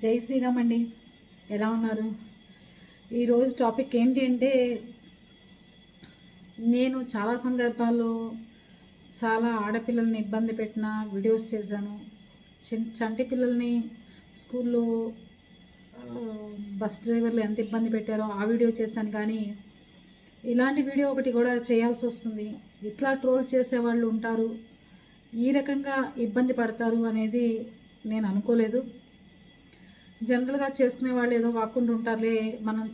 జై శ్రీరామ్ అండి. ఎలా ఉన్నారు? ఈరోజు టాపిక్ ఏంటి అంటే నేను చాలా సందర్భాల్లో చాలా ఆడపిల్లల్ని ఇబ్బంది పెట్టిన వీడియోస్ చేశాను. చంటి పిల్లల్ని స్కూల్లో బస్ డ్రైవర్లు ఎంత ఇబ్బంది పెట్టారో ఆ వీడియో చేశాను. కానీ ఇలాంటి వీడియో ఒకటి కూడా చేయాల్సి వస్తుంది. ఇట్లా ట్రోల్ చేసేవాళ్ళు ఉంటారు. ఈ రకంగా ఇబ్బంది పడతారు అనేది నేను అనుకోలేదు. జనరల్గా చేసుకునే వాళ్ళు ఏదో వాక్కుండా ఉంటారులే మనం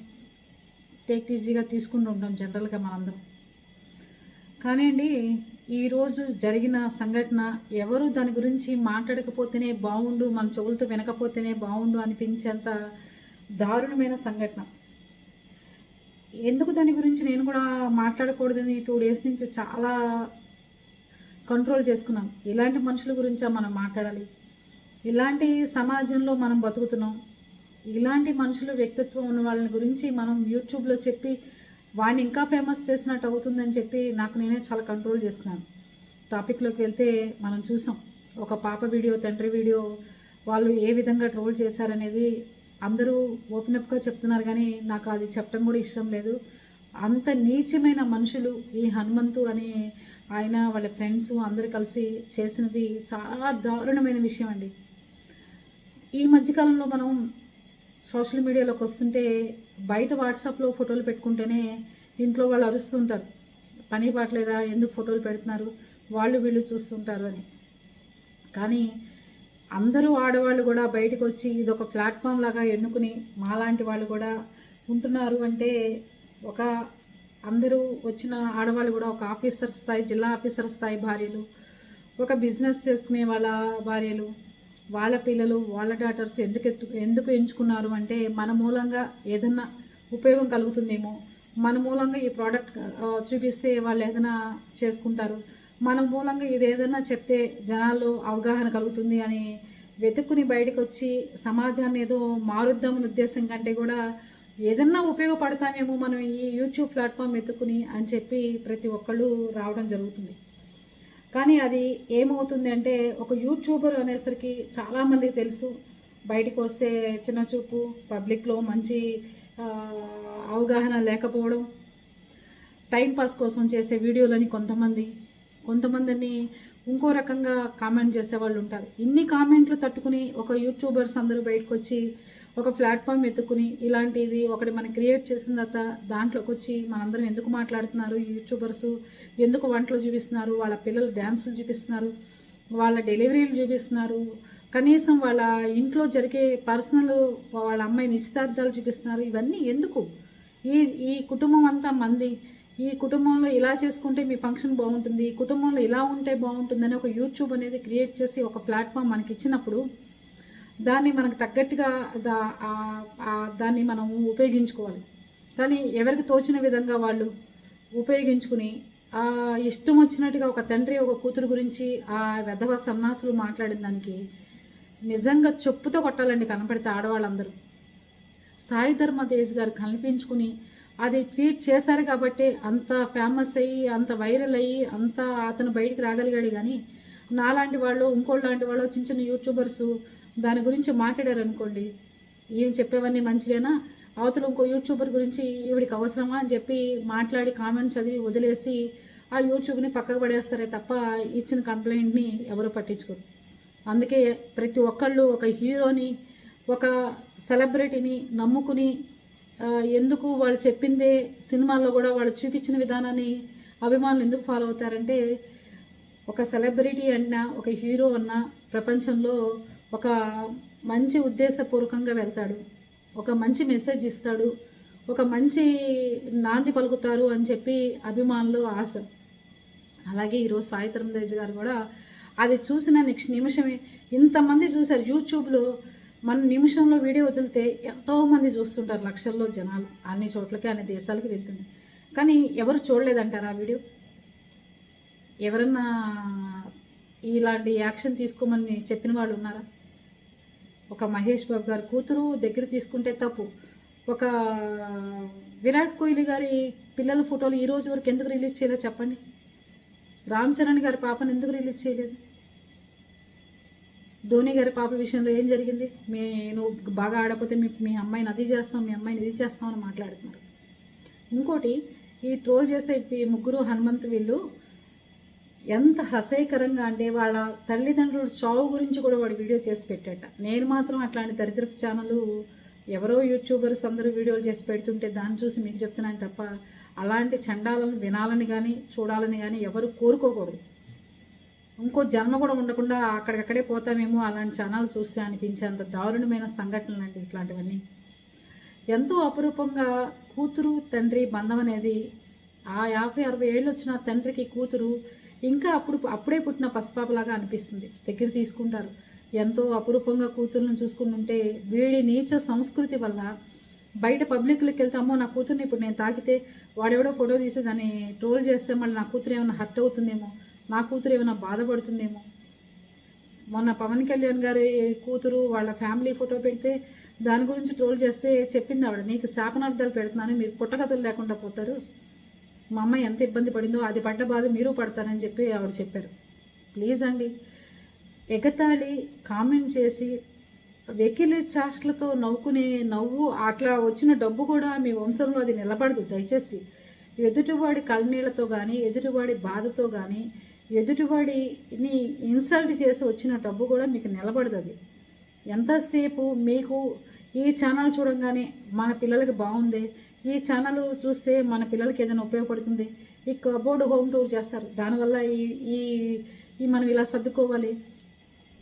టేక్ ఈజీగా తీసుకుంటూ ఉంటాం జనరల్గా మనందరం. కానీ అండి ఈరోజు జరిగిన సంఘటన ఎవరు దాని గురించి మాట్లాడకపోతేనే బాగుండు మన చెవులతో వినకపోతేనే బాగుండు అనిపించేంత దారుణమైన సంఘటన. ఎందుకు దాని గురించి నేను కూడా మాట్లాడకూడదని టూ డేస్ నుంచి చాలా కంట్రోల్ చేసుకున్నాను. ఇలాంటి మనుషుల గురించా మనం మాట్లాడాలి? ఇలాంటి సమాజంలో మనం బతుకుతున్నాం. ఇలాంటి మనుషులు వ్యక్తిత్వం ఉన్న వాళ్ళని గురించి మనం యూట్యూబ్లో చెప్పి వాడిని ఇంకా ఫేమస్ చేసినట్టు అవుతుందని చెప్పి నాకు నేనే చాలా కంట్రోల్ చేస్తున్నాను. టాపిక్లోకి వెళ్తే మనం చూసాం. ఒక పాప వీడియో తండ్రి వీడియో వాళ్ళు ఏ విధంగా ట్రోల్ చేశారనేది అందరూ ఓపెన్ అప్గా చెప్తున్నారు కానీ నాకు అది చెప్పడం కూడా ఇష్టం లేదు. అంత నీచమైన మనుషులు ఈ హనుమంతు అనే ఆయన వాళ్ళ ఫ్రెండ్స్ అందరూ కలిసి చేసినది చాలా దారుణమైన విషయం అండి. ఈ మధ్యకాలంలో మనం సోషల్ మీడియాలోకి వస్తుంటే బయట వాట్సాప్లో ఫోటోలు పెట్టుకుంటేనే ఇంట్లో వాళ్ళు అరుస్తుంటారు పని పాటలేదా? ఎందుకు ఫోటోలు పెడుతున్నారు? వాళ్ళు వీళ్ళు చూస్తుంటారు అని. కానీ అందరూ ఆడవాళ్ళు కూడా బయటకు వచ్చి ఇది ఒక ప్లాట్ఫామ్ లాగా ఎన్నుకుని మాలాంటి వాళ్ళు కూడా ఉంటున్నారు అంటే ఒక అందరూ వచ్చిన ఆడవాళ్ళు కూడా ఒక ఆఫీసర్ స్థాయి జిల్లా ఆఫీసర్ స్థాయి భార్యలు ఒక బిజినెస్ చేసుకునే వాళ్ళ భార్యలు వాళ్ళ పిల్లలు వాళ్ళ డాటర్స్ ఎందుకు ఎత్తు ఎందుకు ఎంచుకున్నారు అంటే మన మూలంగా ఏదన్నా ఉపయోగం కలుగుతుందేమో. మన మూలంగా ఈ ప్రోడక్ట్ చూపిస్తే వాళ్ళు ఏదైనా చేసుకుంటారు. మన మూలంగా ఇది ఏదైనా చెప్తే జనాల్లో అవగాహన కలుగుతుంది అని వెతుక్కుని బయటకు వచ్చి సమాజాన్ని ఏదో మారుద్దామని ఉద్దేశం కంటే కూడా ఏదన్నా ఉపయోగపడతామేమో మనం ఈ యూట్యూబ్ ప్లాట్ఫామ్ వెతుక్కుని అని చెప్పి ప్రతి ఒక్కళ్ళు రావడం జరుగుతుంది. కానీ అది ఏమవుతుంది అంటే ఒక యూట్యూబర్ అనేసరికి చాలామందికి తెలుసు. బయటకు వస్తే చిన్న చూపు పబ్లిక్లో మంచి అవగాహన లేకపోవడం టైంపాస్ కోసం చేసే వీడియోలని కొంతమంది కొంతమందిని ఇంకో రకంగా కామెంట్ చేసేవాళ్ళు ఉంటారు. ఇన్ని కామెంట్లు తట్టుకుని ఒక యూట్యూబర్స్ అందరూ బయటకు వచ్చి ఒక ప్లాట్ఫామ్ ఎత్తుకుని ఇలాంటిది ఒకటి మనం క్రియేట్ చేసిన తర్వాత దాంట్లోకి వచ్చి మనందరం ఎందుకు మాట్లాడుతున్నారు? యూట్యూబర్స్ ఎందుకు వంటలు చూపిస్తున్నారు? వాళ్ళ పిల్లలు డ్యాన్సులు చూపిస్తున్నారు? వాళ్ళ డెలివరీలు చూపిస్తున్నారు? కనీసం వాళ్ళ ఇంట్లో జరిగే పర్సనల్ వాళ్ళ అమ్మాయి నిశ్చితార్థాలు చూపిస్తున్నారు? ఇవన్నీ ఎందుకు? ఈ ఈ కుటుంబం అంతా మంది ఈ కుటుంబంలో ఇలా చేసుకుంటే మీ ఫంక్షన్ బాగుంటుంది ఈ కుటుంబంలో ఇలా ఉంటే బాగుంటుందని ఒక యూట్యూబ్ అనేది క్రియేట్ చేసి ఒక ప్లాట్ఫామ్ మనకి ఇచ్చినప్పుడు దాన్ని మనకు తగ్గట్టుగా దా దాన్ని మనం ఉపయోగించుకోవాలి. కానీ ఎవరికి తోచిన విధంగా వాళ్ళు ఉపయోగించుకుని ఆ ఇష్టం వచ్చినట్టుగా ఒక తండ్రి ఒక కూతురు గురించి ఆ వెధవ సన్నాసులు మాట్లాడిన దానికి నిజంగా చెప్పుతో కొట్టాలండి కనపడితే ఆడవాళ్ళందరూ. సాయి ధర్మ గారు కనిపించుకుని అది ట్వీట్ చేశారు కాబట్టి అంత ఫేమస్ అయ్యి అంత వైరల్ అయ్యి అంత అతను బయటికి రాగలిగాడు. కానీ నాలాంటి వాళ్ళు ఇంకోళ్ళ లాంటి వాళ్ళు చిన్న చిన్న యూట్యూబర్సు దాని గురించి మాట్లాడారు అనుకోండి ఏం చెప్పేవన్నీ మంచివేనా? అవతల ఇంకో యూట్యూబర్ గురించి ఈవిడికి అవసరమా? అని చెప్పి మాట్లాడి కామెంట్ చదివి వదిలేసి ఆ యూట్యూబ్ని పక్కకు పడేస్తారే తప్ప ఇచ్చిన కంప్లైంట్ని ఎవరు పట్టించుకోరు. అందుకే ప్రతి ఒక్కళ్ళు ఒక హీరోని ఒక సెలబ్రిటీని నమ్ముకుని ఎందుకు వాళ్ళు చెప్పిందే సినిమాల్లో కూడా వాళ్ళు చూపించిన విధానాన్ని అభిమానులు ఎందుకు ఫాలో అవుతారంటే ఒక సెలబ్రిటీ అన్నా ఒక హీరో అన్నా ప్రపంచంలో ఒక మంచి ఉద్దేశపూర్వకంగా వెళ్తాడు. ఒక మంచి మెసేజ్ ఇస్తాడు. ఒక మంచి నాంది పలుకుతారు అని చెప్పి అభిమానులు ఆశ. అలాగే ఈరోజు సాయితరం తేజ్ గారు కూడా అది చూసిన నెక్స్ట్ నిమిషమే. ఇంతమంది చూశారు యూట్యూబ్లో. మన నిమిషంలో వీడియో వదిలితే ఎంతోమంది చూస్తుంటారు లక్షల్లో జనాలు. అన్ని చోట్లకి అన్ని దేశాలకి వెళ్తుంది. కానీ ఎవరు చూడలేదంటారు ఆ వీడియో? ఎవరన్నా ఇలాంటి యాక్షన్ తీసుకోమని చెప్పిన వాళ్ళు ఉన్నారా? ఒక మహేష్ బాబు గారి కూతురు దగ్గర తీసుకుంటే తప్పు. ఒక విరాట్ కోహ్లీ గారి పిల్లల ఫోటోలు ఈ రోజు వరకు ఎందుకు రిలీజ్ చేయలేదు చెప్పండి? రామ్ చరణ్ గారి పాపను ఎందుకు రిలీజ్ చేయలేదు? ధోని గారి పాప విషయంలో ఏం జరిగింది? మీ నువ్వు బాగా ఆడకపోతే మీ మీ అమ్మాయిని అది చేస్తాం మీ అమ్మాయిని ఇది చేస్తాం అని మాట్లాడుతున్నారు. ఇంకోటి ఈ ట్రోల్ చేసే ఈ ముగ్గురు హనుమంత్ వీళ్ళు ఎంత హసయకరంగా అంటే వాళ్ళ తల్లిదండ్రుల చావు గురించి కూడా వాడు వీడియో చేసి పెట్టాట. నేను మాత్రం అట్లాంటి దరిద్రపు ఛానళ్ళు ఎవరో యూట్యూబర్స్ అందరూ వీడియోలు చేసి పెడుతుంటే దాన్ని చూసి మీకు చెప్తున్నాను తప్ప అలాంటి చండాలను వినాలని కానీ చూడాలని కానీ ఎవరు కోరుకోకూడదు. ఇంకో జన్మ కూడా ఉండకుండా అక్కడికక్కడే పోతామేమో అలాంటి ఛానల్ చూస్తే అనిపించేంత దారుణమైన సంఘటనలు అండి ఇట్లాంటివన్నీ. ఎంతో అపురూపంగా కూతురు తండ్రి బంధం అనేది ఆ యాభై అరవై ఏళ్ళు వచ్చిన తండ్రికి కూతురు ఇంకా అప్పుడు అప్పుడే పుట్టిన పసిపాపలాగా అనిపిస్తుంది. దగ్గర తీసుకుంటారు. ఎంతో అపురూపంగా కూతుర్ని చూసుకుంటుంటే వీడి నీచ సంస్కృతి వల్ల బయట పబ్లిక్లోకి వెళ్తామో నా కూతుర్ని ఇప్పుడు నేను తాకితే వాడెవడో ఫోటో తీసి దాన్ని ట్రోల్ చేస్తే మళ్ళీ నా కూతురు ఏమైనా హర్ట్ అవుతుందేమో నా కూతురు ఏమైనా బాధపడుతుందేమో. మొన్న పవన్ కళ్యాణ్ గారి కూతురు వాళ్ళ ఫ్యామిలీ ఫోటో పెడితే దాని గురించి ట్రోల్ చేస్తే చెప్పింది ఆవిడ. నీకు శాపనార్థాలు పెడుతున్నాను మీరు పుట్టకథలు లేకుండా పోతారు. మా అమ్మ ఎంత ఇబ్బంది పడిందో అది పడ్డ బాధ మీరు పడతారని చెప్పి ఆవిడ చెప్పారు. ప్లీజ్ అండి ఎగతాళి కామెంట్ చేసి వెకిలి చాష్లతో నవ్వుకునే నవ్వు అట్లా వచ్చిన డబ్బు కూడా మీ వంశంలో అది నిలబడదు. దయచేసి ఎదుటివాడి కళ్ళనీళ్ళతో కానీ ఎదుటివాడి బాధతో కానీ ఎదుటివాడిని ఇన్సల్ట్ చేసి వచ్చిన డబ్బు కూడా మీకు నిలబడదు అది. ఎంతసేపు మీకు ఈ ఛానల్ చూడంగానే మన పిల్లలకి బాగుంది. ఈ ఛానల్ చూస్తే మన పిల్లలకి ఏదైనా ఉపయోగపడుతుంది. ఈ కబోర్డ్ హోమ్ టూర్ చేస్తారు. దానివల్ల ఈ ఈ ఈ మనం ఇలా సర్దుకోవాలి.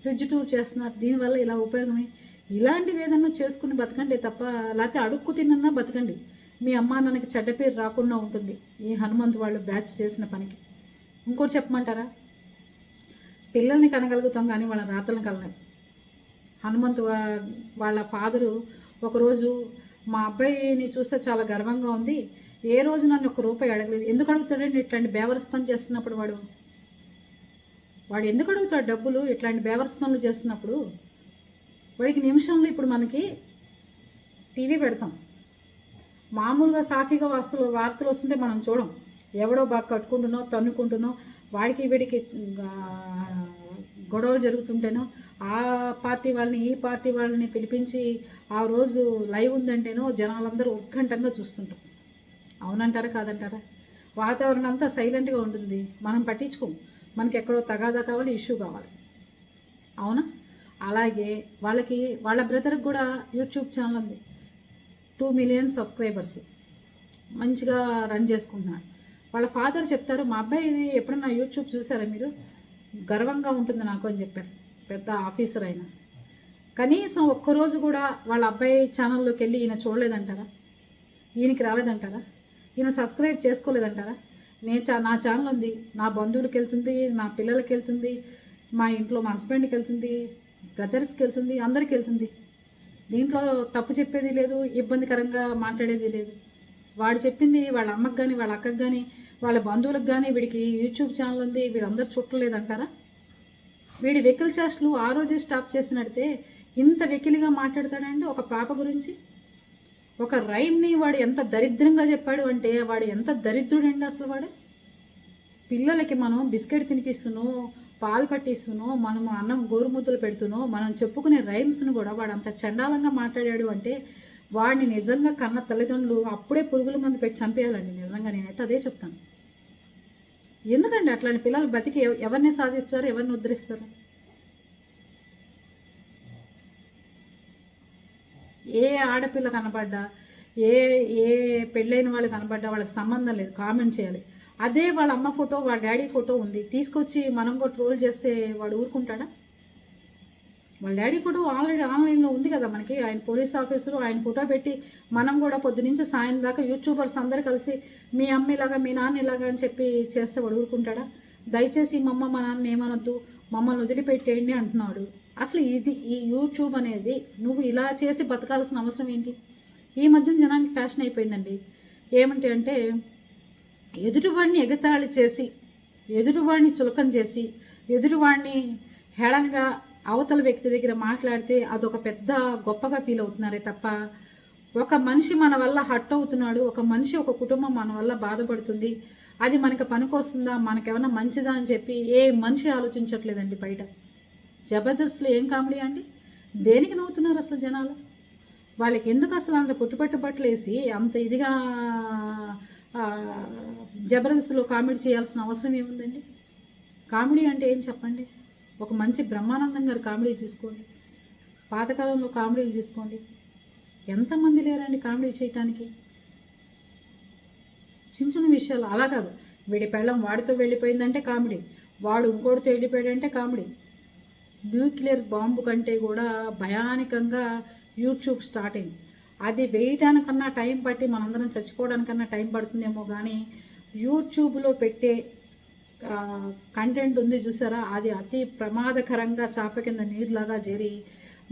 ఫ్రిడ్జ్ టూర్ చేస్తున్నారు. దీనివల్ల ఇలా ఉపయోగమే. ఇలాంటివి ఏదన్నా చేసుకుని బతకండి తప్ప లేకపోతే అడుక్కు తిన్నా బతకండి. మీ అమ్మ నాన్నకి చెడ్డ పేరు రాకుండా ఉంటుంది. ఈ హనుమంత్ వాళ్ళు బ్యాచ్ చేసిన పనికి. ఇంకోటి చెప్పమంటారా? పిల్లల్ని కనగలుగుతాం కానీ వాళ్ళ రాతలను కలగం హనుమంత్ వా- వాళ్ళ ఫాదరు ఒకరోజు మా అబ్బాయిని చూస్తే చాలా గర్వంగా ఉంది. ఏ రోజు నన్ను ఒక రూపాయి అడగలేదు. ఎందుకు అడుగుతాడండి ఇట్లాంటి బేవర్స్ పని చేస్తున్నప్పుడు వాడు. వాడు ఎందుకు అడుగుతాడు డబ్బులు? ఇట్లాంటి బేవర్స్ పనులు చేస్తున్నప్పుడు వాడికి నిమిషంలో ఇప్పుడు మనకి టీవీ పెడతాం. మామూలుగా సాఫీగా వస్తువులు వార్తలు వస్తుంటే మనం చూడం. ఎవడో బాగా కట్టుకుంటున్నో తన్నుకుంటున్నో వాడికి వీడికి గొడవలు జరుగుతుంటేనో ఆ పార్టీ వాళ్ళని ఈ పార్టీ వాళ్ళని పిలిపించి ఆ రోజు లైవ్ ఉందంటేనో జనాలందరూ ఉత్కంఠంగా చూస్తుంటాం. అవునంటారా కాదంటారా? వాతావరణం అంతా సైలెంట్గా ఉంటుంది మనం పట్టించుకోము. మనకి ఎక్కడో తగాదా కావాలి ఇష్యూ కావాలి. అవునా? అలాగే వాళ్ళకి వాళ్ళ బ్రదర్కి కూడా యూట్యూబ్ ఛానల్ ఉంది. Two million subscribers. మంచిగా రన్ చేసుకుంటున్నారు. వాళ్ళ ఫాదర్ చెప్తారు మా అబ్బాయి ఇది ఎప్పుడన్నా యూట్యూబ్ చూసారా మీరు? గర్వంగా ఉంటుంది నాకు అని చెప్పారు. పెద్ద ఆఫీసర్ అయినా. కనీసం ఒక్కరోజు కూడా వాళ్ళ అబ్బాయి ఛానల్లోకి వెళ్ళి ఈయన చూడలేదంటారా? ఈయనకి రాలేదంటారా? ఈయన సబ్స్క్రైబ్ చేసుకోలేదంటారా? నేను చా నా ఛానల్ ఉంది నా బంధువులకి వెళ్తుంది నా పిల్లలకి వెళ్తుంది మా ఇంట్లో మా హస్బెండ్కి వెళ్తుంది బ్రదర్స్కి వెళ్తుంది అందరికి వెళ్తుంది. దీంట్లో తప్పు చెప్పేది లేదు ఇబ్బందికరంగా మాట్లాడేది లేదు. వాడు చెప్పింది వాళ్ళ అమ్మకు కానీ వాళ్ళ అక్కకు కానీ వాళ్ళ బంధువులకు కానీ వీడికి యూట్యూబ్ ఛానల్ ఉంది వీడందరూ చుట్టలేదంటారా? వీడి వెకిల్ చేష్టలు ఆ రోజే స్టాప్ చేసినడితే ఇంత వెకిలిగా మాట్లాడతాడండి ఒక పాప గురించి? ఒక రైమ్ని వాడు ఎంత దరిద్రంగా చెప్పాడు అంటే వాడు ఎంత దరిద్రుడండి అసలు వాడు? పిల్లలకి మనం బిస్కెట్ తినిపిస్తునో పాలు పట్టిస్తునో మనం అన్నం గోరుముద్దలు పెడుతునో మనం చెప్పుకునే రైమ్స్ని కూడా వాడు అంత చండాలంగా మాట్లాడాడు అంటే వాడిని నిజంగా కన్న తల్లిదండ్రులు అప్పుడే పురుగుల మందు పెట్టి చంపేయాలండి. నిజంగా నేనైతే అదే చెప్తాను. ఎందుకండి అట్లాంటి పిల్లలు బతికి ఎవ- ఎవరిని సాధిస్తారు ఎవరిని ఉద్ధరిస్తారు? ఏ ఆడపిల్ల కనపడ్డా ఏ ఏ పెళ్ళైన వాళ్ళు కనపడ్డా వాళ్ళకి సంబంధం లేదు కామెంట్ చేయాలి. అదే వాళ్ళ అమ్మ ఫోటో వాళ్ళ డాడీ ఫోటో ఉంది. తీసుకొచ్చి మనం కూడా ట్రోల్ చేస్తే వాడు ఊరుకుంటాడా? మన డాడీ ఫోటో ఆల్రెడీ ఆన్లైన్లో ఉంది కదా మనకి. ఆయన పోలీస్ ఆఫీసరు ఆయన ఫోటో పెట్టి మనం కూడా పొద్దునుంచి సాయం దాకా యూట్యూబర్స్ అందరు కలిసి మీ అమ్మ ఇలాగా మీ నాన్న ఇలాగా అని చెప్పి చేస్తే వాడు ఊరుకుంటాడా? దయచేసి మా అమ్మ మా నాన్న ఏమనొద్దు మమ్మల్ని వదిలిపెట్టేయండి అంటున్నాడు. అసలు ఇది ఈ యూట్యూబ్ అనేది నువ్వు ఇలా చేసి బతకాల్సిన అవసరం ఏంటి? ఈ మధ్యన జనానికి ఫ్యాషన్ అయిపోయిందండి. ఏమంటే అంటే ఎదుటివాడిని ఎగతాళి చేసి ఎదుటివాడిని చులకం చేసి ఎదుటివాడిని హేళనగా అవతల వ్యక్తి దగ్గర మాట్లాడితే అదొక పెద్ద గొప్పగా ఫీల్ అవుతున్నారే తప్ప ఒక మనిషి మన వల్ల హట్ అవుతున్నాడు ఒక మనిషి ఒక కుటుంబం మన వల్ల బాధపడుతుంది అది మనకి పనికొస్తుందా మనకేమైనా మంచిదా అని చెప్పి ఏ మనిషి ఆలోచించట్లేదండి బయట. జబర్దస్త్లో ఏం కామెడీ అండి? దేనికి నవ్వుతున్నారు అసలు జనాలు? వాళ్ళకి ఎందుకు అసలు అంత పుట్టుపట్టు బట్టలు అంత ఇదిగా జబర్దస్త్లో కామెడీ చేయాల్సిన అవసరం ఏముందండి? కామెడీ అంటే ఏం చెప్పండి? ఒక మంచి బ్రహ్మానందం గారు కామెడీ చూసుకోండి. పాతకాలంలో కామెడీలు చూసుకోండి. ఎంతమంది లేరండి కామెడీ చేయటానికి? చిన్న చిన్న విషయాలు. అలా కాదు. వీడి పెళ్ళం వాడితో వెళ్ళిపోయిందంటే కామెడీ. వాడు ఇంకోటితో వెళ్ళిపోయాడంటే కామెడీ. న్యూక్లియర్ బాంబు కంటే కూడా భయానకంగా యూట్యూబ్ స్టార్ట్ అయింది అది వేయడానికన్నా టైం పట్టి మనందరం చచ్చిపోవడానికన్నా టైం పడుతుందేమో కానీ యూట్యూబ్లో పెట్టే కంటెంట్ ఉంది చూసారా? అది అతి ప్రమాదకరంగా చాప కింద నీరులాగా చేరి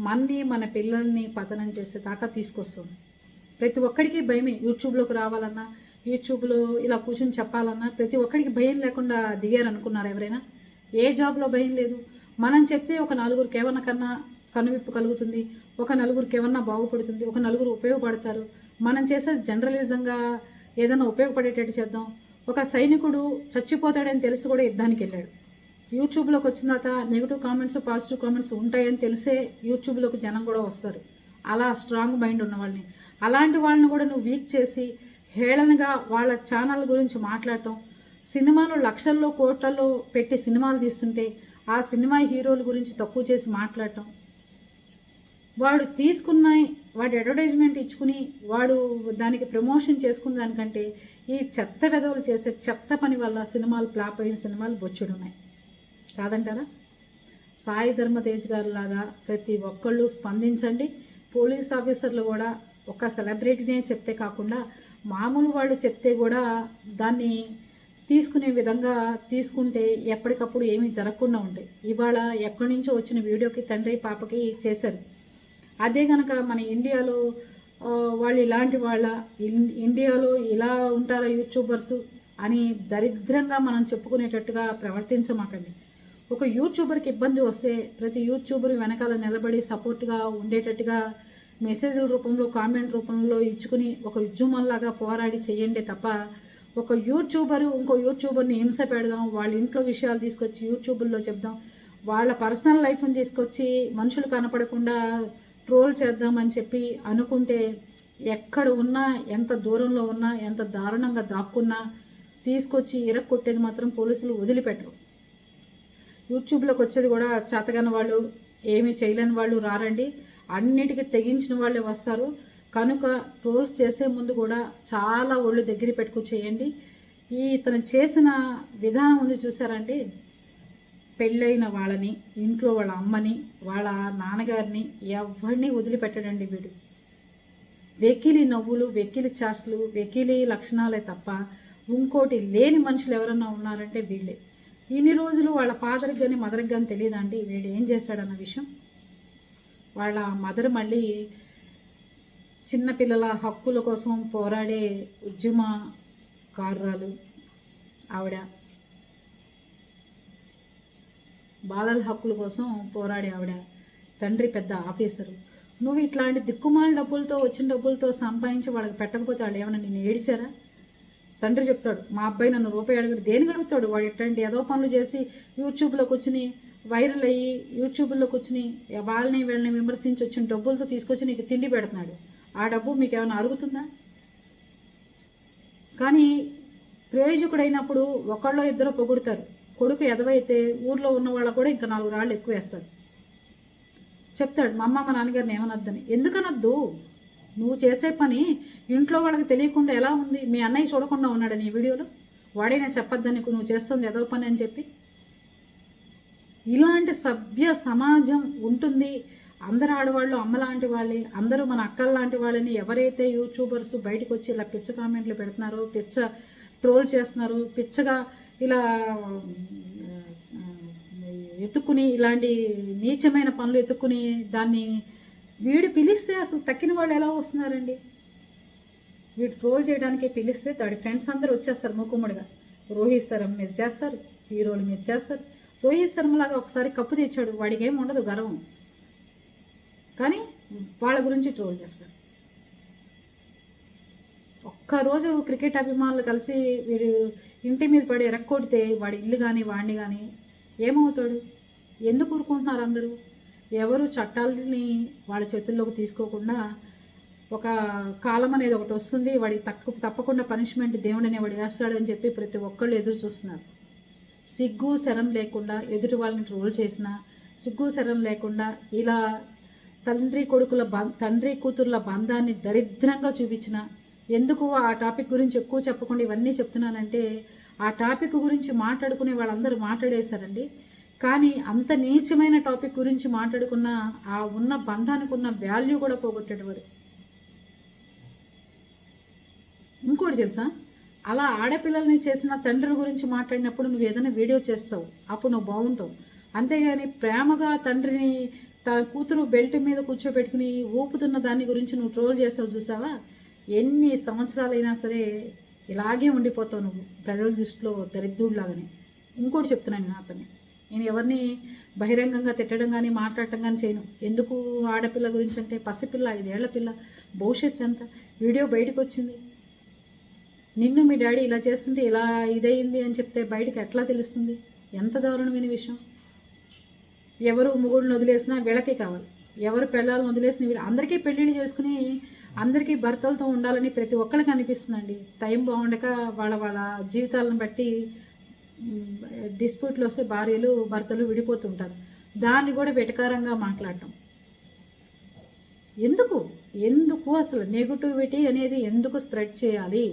మన్ని మన పిల్లల్ని పతనం చేసే దాకా తీసుకొస్తుంది. ప్రతి ఒక్కడికి భయమే యూట్యూబ్లోకి రావాలన్నా యూట్యూబ్లో ఇలా కూర్చొని చెప్పాలన్నా ప్రతి ఒక్కడికి భయం లేకుండా దిగారు అనుకున్నారు ఎవరైనా? ఏ జాబ్లో భయం లేదు. మనం చెప్తే ఒక నలుగురికి ఏమన్నా కన్నా కనువిప్పు కలుగుతుంది ఒక నలుగురికి ఏమన్నా బాగుపడుతుంది ఒక నలుగురు ఉపయోగపడతారు. మనం చేసేది జనరలిజంగా ఏదైనా ఉపయోగపడేటట్టు చేద్దాం. ఒక సైనికుడు చచ్చిపోతాడని తెలిసి కూడా యుద్ధానికి వెళ్ళాడు. యూట్యూబ్లోకి వచ్చిన తర్వాత నెగిటివ్ కామెంట్స్ పాజిటివ్ కామెంట్స్ ఉంటాయని తెలిసే యూట్యూబ్లోకి జనం కూడా వస్తారు. అలా స్ట్రాంగ్ మైండ్ ఉన్న వాళ్ళని అలాంటి వాళ్ళని కూడా నువ్వు వీక్ చేసి హేళనగా వాళ్ళ ఛానల్ గురించి మాట్లాడటం సినిమాలు లక్షల్లో కోట్లలో పెట్టి సినిమాలు తీస్తుంటే ఆ సినిమా హీరోల గురించి తక్కువ చేసి మాట్లాడటం వాడు తీసుకున్న వాడు అడ్వర్టైజ్మెంట్ ఇచ్చుకుని వాడు దానికి ప్రమోషన్ చేసుకున్న దానికంటే ఈ చెత్త వెధవలు చేసే చెత్త పని వల్ల సినిమాలు ఫ్లాప్ అయిన సినిమాలు బొచ్చుడు ఉన్నాయి కాదంటారా? సాయి ధర్మతేజ్ గారు లాగా ప్రతి ఒక్కళ్ళు స్పందించండి. పోలీస్ ఆఫీసర్లు కూడా ఒక సెలబ్రిటీనే చెప్తే కాకుండా మామూలు వాళ్ళు చెప్తే కూడా దాన్ని తీసుకునే విధంగా తీసుకుంటే ఎప్పటికప్పుడు ఏమీ జరగకుండా ఉంటాయి. ఇవాళ ఎక్కడి నుంచో వచ్చిన వీడియోకి తండ్రి పాపకి చేశారు. అదే కనుక మన ఇండియాలో వాళ్ళు ఇలాంటి వాళ్ళ ఇండియాలో ఇలా ఉంటారా యూట్యూబర్స్ అని దరిద్రంగా మనం చెప్పుకునేటట్టుగా ప్రవర్తించమాకండి. ఒక యూట్యూబర్కి ఇబ్బంది వస్తే ప్రతి యూట్యూబర్ వెనకాల నిలబడి సపోర్ట్గా ఉండేటట్టుగా మెసేజ్ల రూపంలో కామెంట్ రూపంలో ఇచ్చుకుని ఒక ఉద్యమంలాగా పోరాడి చేయండి తప్ప ఒక యూట్యూబరు ఇంకో యూట్యూబర్ని హింస పెడదాం వాళ్ళ ఇంట్లో విషయాలు తీసుకొచ్చి యూట్యూబ్లో చెప్దాం వాళ్ళ పర్సనల్ లైఫ్ని తీసుకొచ్చి మనుషులు కనపడకుండా ట్రోల్ చేద్దామని చెప్పి అనుకుంటే ఎక్కడ ఉన్నా ఎంత దూరంలో ఉన్నా ఎంత దారుణంగా దాక్కున్నా తీసుకొచ్చి ఇరక్కొట్టేది మాత్రం పోలీసులు వదిలిపెట్టరు. యూట్యూబ్లోకి వచ్చేది కూడా చేతగాని వాళ్ళు ఏమీ చేయలేని వాళ్ళు రారండి. అన్నిటికీ తెగించిన వాళ్ళే వస్తారు. కనుక ట్రోల్స్ చేసే ముందు కూడా చాలా ఒళ్ళు దగ్గర పెట్టుకు చేయండి. ఈ ఇతను చేసిన విధానం ఉంది చూసారండి పెళ్ళైన వాళ్ళని ఇంట్లో వాళ్ళ అమ్మని వాళ్ళ నాన్నగారిని ఎవరిని వదిలిపెట్టడండి వీడు. వెకిలి నవ్వులు వెకిలి చాసులు వెకిలి లక్షణాలే తప్ప ఇంకోటి లేని మనుషులు ఎవరన్నా ఉన్నారంటే వీళ్ళే. ఇన్ని రోజులు వాళ్ళ ఫాదర్కి కానీ మదర్కి కానీ తెలియదండి వీడు ఏం చేశాడన్న విషయం? వాళ్ళ మదర్ మళ్ళీ చిన్నపిల్లల హక్కుల కోసం పోరాడే ఉద్యమకారురాలు ఆవిడ. బాలల హక్కుల కోసం పోరాడే ఆవిడ తండ్రి పెద్ద ఆఫీసరు. నువ్వు ఇట్లాంటి దిక్కుమాల డబ్బులతో వచ్చిన డబ్బులతో సంపాదించి వాళ్ళకి పెట్టకపోతే వాళ్ళు ఏమైనా నేను ఏడిచారా? తండ్రి చెప్తాడు. మా అబ్బాయి నన్ను రూపాయి అడుగుడు. దేనికి అడుగుతాడు? వాడు ఇట్లాంటి ఏదో పనులు చేసి యూట్యూబ్లో కూర్చుని వైరల్ అయ్యి యూట్యూబ్లో కూర్చుని వాళ్ళని వీళ్ళని విమర్శించి వచ్చిన డబ్బులతో తీసుకొచ్చి నీకు తిండి పెడుతున్నాడు. ఆ డబ్బు మీకు ఏమైనా అరుగుతుందా? కానీ ప్రయోజకుడైనప్పుడు ఒకళ్ళో ఇద్దరు పొగుడుతారు. కొడుకు ఎదవైతే ఊర్లో ఉన్న వాళ్ళ కూడా ఇంకా నాలుగు రాళ్ళు ఎక్కువ వేస్తారు చెప్తాడు మా అమ్మ మా నాన్నగారిని ఏమనొద్దని. ఎందుకనొద్దు? నువ్వు చేసే పని ఇంట్లో వాళ్ళకి తెలియకుండా ఎలా ఉంది? మీ అన్నయ్య చూడకుండా ఉన్నాడని ఈ వీడియోలో? వాడైనా చెప్పొద్దని నువ్వు చేస్తుంది ఏదో పని అని చెప్పి. ఇలాంటి సభ్య సమాజం ఉంటుంది. అందరు ఆడవాళ్ళు అమ్మలాంటి వాళ్ళే. అందరూ మన అక్కల్లాంటి వాళ్ళని ఎవరైతే యూట్యూబర్స్ బయటకు వచ్చి ఇలా పిచ్చ కామెంట్లు పెడుతున్నారో పిచ్చ ట్రోల్ చేస్తున్నారు పిచ్చగా ఇలా ఆ, ఎత్తుక్కుని ఇలాంటి నీచమైన పనులు ఎత్తుక్కుని దాన్ని వీడు పిలిస్తే అసలు తక్కిన వాళ్ళు ఎలా వస్తున్నారండి? వీడు ట్రోల్ చేయడానికి పిలిస్తే వాడి ఫ్రెండ్స్ అందరూ వచ్చేస్తారు మూకుమ్మడిగా. రోహిత్ శర్మ మీద చేస్తారు హీరోలు మీద చేస్తారు. రోహిత్ శర్మలాగా ఒకసారి కప్పు తెచ్చాడు వాడికి ఏం ఉండదు గర్వం. కానీ వాళ్ళ గురించి ట్రోల్ చేస్తారు. ఒక్కరోజు క్రికెట్ అభిమానులు కలిసి వీడు ఇంటి మీద పడి ఎరక్కొడితే వాడి ఇల్లు కానీ వాడిని కానీ ఏమవుతాడు? ఎందుకు ఊరుకుంటున్నారు అందరూ? ఎవరు చట్టాలని వాళ్ళ చేతుల్లోకి తీసుకోకుండా ఒక కాలం అనేది ఒకటి వస్తుంది వాడికి తక్కువ తప్పకుండా పనిష్మెంట్ దేవుడు అనేవాడు వేస్తాడని చెప్పి ప్రతి ఒక్కళ్ళు ఎదురు చూస్తున్నారు. సిగ్గు శరం లేకుండా ఎదుటి వాళ్ళని రోల్ చేసిన సిగ్గు శరం లేకుండా ఇలా తండ్రి కొడుకుల బం తండ్రి కూతుర్ల బంధాన్ని దరిద్రంగా చూపించిన ఎందుకు ఆ టాపిక్ గురించి ఎక్కువ చెప్పకుండా ఇవన్నీ చెప్తున్నానంటే ఆ టాపిక్ గురించి మాట్లాడుకునే వాళ్ళందరూ మాట్లాడేశారండి. కానీ అంత నీచమైన టాపిక్ గురించి మాట్లాడుకున్న ఆ ఉన్న బంధానికి ఉన్న వాల్యూ కూడా పోగొట్టేటవాడు ఇంకోటి తెలుసా? అలా ఆడపిల్లల్ని చేసిన తండ్రుల గురించి మాట్లాడినప్పుడు నువ్వు ఏదైనా వీడియో చేస్తావు అప్పుడు నువ్వు బాగుంటావు. అంతేగాని ప్రేమగా తండ్రిని తన కూతురు బెల్ట్ మీద కూర్చోబెట్టుకుని ఊపుతున్న దాని గురించి నువ్వు ట్రోల్ చేస్తావు చూసావా? ఎన్ని సంవత్సరాలైనా సరే ఇలాగే ఉండిపోతావు నువ్వు ప్రజల దృష్టిలో దరిద్రుడిలాగానే. ఇంకోటి చెప్తున్నాను నేను అతన్ని. నేను ఎవరిని బహిరంగంగా తిట్టడం కానీ మాట్లాడటం కానీ చేయను. ఎందుకు ఆడపిల్ల గురించి అంటే పసిపిల్ల ఐదేళ్ళ పిల్ల భవిష్యత్తు ఎంత? వీడియో బయటకు వచ్చింది నిన్ను మీ డాడీ ఇలా చేస్తుంటే ఇలా ఇదయింది అని చెప్తే బయటకు ఎట్లా తెలుస్తుంది? ఎంత దారుణమైన విషయం? ఎవరు ముగుడిని వదిలేసినా వీళ్ళకే కావాలి. ఎవరు పెళ్ళాలను వదిలేసిన వీడు అందరికీ పెళ్ళిళ్ళు చేసుకుని అందరికీ భర్తలతో ఉండాలని ప్రతి ఒక్కరికి అనిపిస్తుందండి. టైం బాగుండక వాళ్ళ వాళ్ళ జీవితాలను బట్టి డిస్ప్యూట్లు వస్తే భార్యలు భర్తలు విడిపోతుంటారు. దాన్ని కూడా వెటకారంగా మాట్లాడటం. ఎందుకు? ఎందుకు అసలు నెగిటివిటీ అనేది ఎందుకు స్ప్రెడ్ చేయాలి?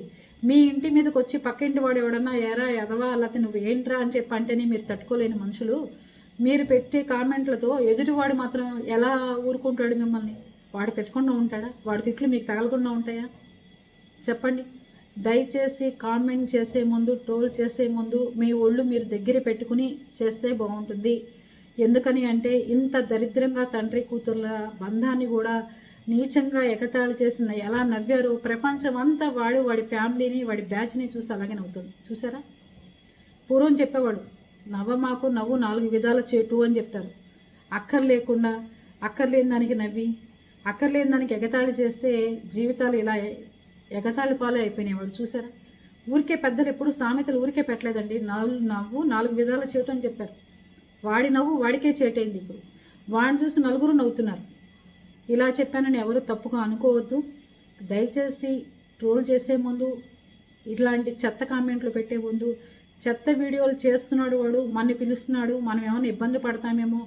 మీ ఇంటి మీదకి వచ్చి పక్కింటి వాడు ఎవడన్నా ఎరా ఎదవా లేకపోతే నువ్వు ఏంట్రా అని చెప్పి అంటేనే మీరు తట్టుకోలేని మనుషులు. మీరు పెట్టే కామెంట్లతో ఎదుటివాడు మాత్రం ఎలా ఊరుకుంటాడు మిమ్మల్ని? వాడు తిట్టకుండా ఉంటాడా? వాడి తిట్లు మీకు తగలకుండా ఉంటాయా? చెప్పండి. దయచేసి కామెంట్ చేసే ముందు ట్రోల్ చేసే ముందు మీ ఒళ్ళు మీరు దగ్గర పెట్టుకుని చేస్తే బాగుంటుంది. ఎందుకని అంటే ఇంత దరిద్రంగా తండ్రి కూతుర్ల బంధాన్ని కూడా నీచంగా ఎగతాళి చేసిన ఎలా నవ్వారు ప్రపంచం అంతా వాడు వాడి ఫ్యామిలీని వాడి బ్యాచ్ని చూసి అలాగే నవ్వుతుంది. చూసారా? పూర్వం చెప్పేవాడు నవ్వ మాకు నవ్వు నాలుగు విధాల చేటు అని చెప్తారు. అక్కర్ లేకుండా అక్కర్లేని దానికి నవ్వి అక్కర్లేని దానికి ఎగతాళి చేస్తే జీవితాలు ఇలా ఎగతాళి పాలే అయిపోయినాయి చూసారా? ఊరికే పెద్దలు ఎప్పుడు సామెతలు ఊరికే పెట్టలేదండి. నాలుగు నవ్వు నాలుగు విధాల చేటు అని చెప్పారు. వాడి నవ్వు వాడికే చేటైంది ఇప్పుడు. వాడిని చూసి నలుగురు నవ్వుతున్నారు. ఇలా చెప్పానని ఎవరు తప్పుగా అనుకోవద్దు. దయచేసి ట్రోల్ చేసే ముందు ఇలాంటి చెత్త కామెంట్లు పెట్టే ముందు చెత్త వీడియోలు చేస్తున్నాడు వాడు మనని పిలుస్తున్నాడు మనం ఏమైనా ఇబ్బంది పడతామేమో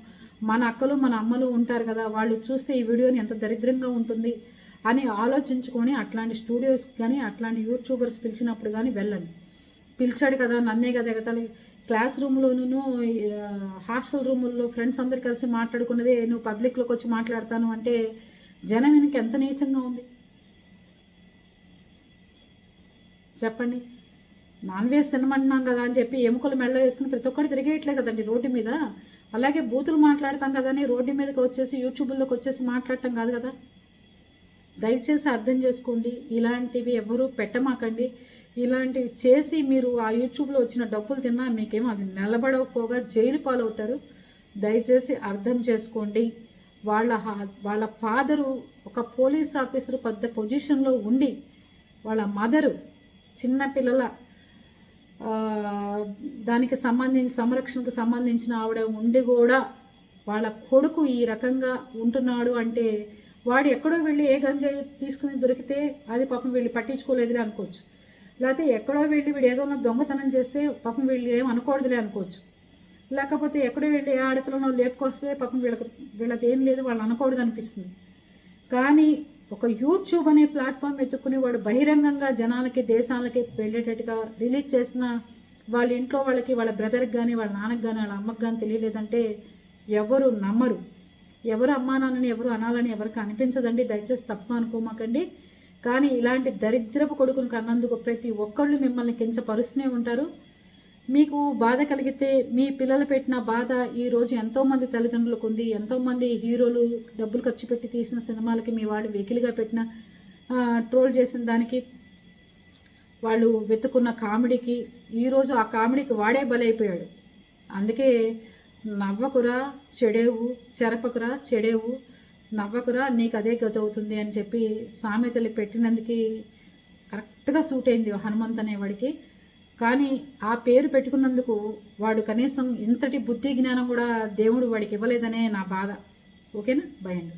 మన అక్కలు మన అమ్మలు ఉంటారు కదా వాళ్ళు చూస్తే ఈ వీడియోని ఎంత దరిద్రంగా ఉంటుంది అని ఆలోచించుకొని అట్లాంటి స్టూడియోస్ కానీ అట్లాంటి యూట్యూబర్స్ పిలిచినప్పుడు కానీ వెళ్ళండి. పిలిచాడు కదా నన్నే కదా ఎగతాలి క్లాస్ రూమ్లోనూ హాస్టల్ రూముల్లో ఫ్రెండ్స్ అందరు కలిసి మాట్లాడుకున్నదే నువ్వు పబ్లిక్లోకి వచ్చి మాట్లాడతాను అంటే జనం వెనక ఎంత నీచంగా ఉంది? చెప్పండి. నాన్ వెజ్ తినమంటున్నాం కదా అని చెప్పి ఎముకలు మెళ్ళ వేసుకుని ప్రతి ఒక్కటి తిరిగేయట్లే కదండి రోడ్డు మీద. అలాగే బూతులు మాట్లాడతాం కదని రోడ్డు మీదకి వచ్చేసి యూట్యూబ్లోకి వచ్చేసి మాట్లాడటం కాదు కదా. దయచేసి అర్థం చేసుకోండి. ఇలాంటివి ఎవరూ పెట్టమాకండి. ఇలాంటివి చేసి మీరు ఆ యూట్యూబ్లో వచ్చిన డబ్బులు తిన్నా మీకేమో అది నిలబడకపోగా జైలు పాలవుతారు. దయచేసి అర్థం చేసుకోండి. వాళ్ళ వాళ్ళ ఫాదరు ఒక పోలీస్ ఆఫీసర్ పెద్ద పొజిషన్లో ఉండి వాళ్ళ మదరు చిన్న పిల్లల దానికి సంబంధించి సంరక్షణకు సంబంధించిన ఆవిడ ఉండి కూడా వాళ్ళ కొడుకు ఈ రకంగా ఉంటున్నాడు అంటే వాడు ఎక్కడో వెళ్ళి ఏ గంజాయి తీసుకుని దొరికితే అది పాపం వీళ్ళు పట్టించుకోలేదులే అనుకోవచ్చు. లేకపోతే ఎక్కడో వెళ్ళి వీడు ఏదో దొంగతనం చేస్తే పాపం వీళ్ళు ఏం అనుకోవద్దులే అనుకోవచ్చు. లేకపోతే ఎక్కడో వెళ్ళి ఏ ఆడపిల్లనో లేపుకొస్తే పాపం వీళ్ళకి వీళ్ళకి ఏం లేదు వాళ్ళు అనకూడదు అనిపిస్తుంది. కానీ ఒక యూట్యూబ్ అనే ప్లాట్ఫామ్ ఎత్తుకుని వాడు బహిరంగంగా జనాలకి దేశాలకి వెళ్ళేటట్టుగా రిలీజ్ చేసిన వాళ్ళ ఇంట్లో వాళ్ళకి వాళ్ళ బ్రదర్కి కానీ వాళ్ళ నాన్నకి కానీ వాళ్ళ అమ్మకి కానీ తెలియలేదంటే ఎవరు నమ్మరు. ఎవరు అమ్మానాన్నని ఎవరు అనాలని ఎవరికి అనిపించదండి. దయచేసి తప్పుగా అనుకోమాకండి. కానీ ఇలాంటి దరిద్రపు కొడుకుని కన్నందుకు ప్రతి ఒక్కళ్ళు మిమ్మల్ని కించపరుస్తూనే ఉంటారు. మీకు బాధ కలిగితే మీ పిల్లలు పెట్టిన బాధ ఈరోజు ఎంతోమంది తల్లిదండ్రులకు ఉంది. ఎంతోమంది హీరోలు డబ్బులు ఖర్చు పెట్టి తీసిన సినిమాలకి మీ వాడు వెకిలిగా పెట్టిన ట్రోల్ చేసిన దానికి వాళ్ళు వెతుకున్న కామెడీకి ఈరోజు ఆ కామెడీకి వాడే బలైపోయాడు. అందుకే నవ్వకురా చెడేవు చెరపకురా చెడేవు నవ్వకురా నీకు అదే గత అవుతుంది అని చెప్పి సామెతలు పెట్టినందుకు కరెక్ట్గా సూట్ అయింది హనుమంత్ అనేవాడికి కానీ ఆ పేరు పెట్టుకున్నందుకు వాడు కనీసం ఇంతటి బుద్ధి జ్ఞానం కూడా దేవుడు వాడికి ఇవ్వలేదనే నా బాధ. ఓకేనా? బై అండి.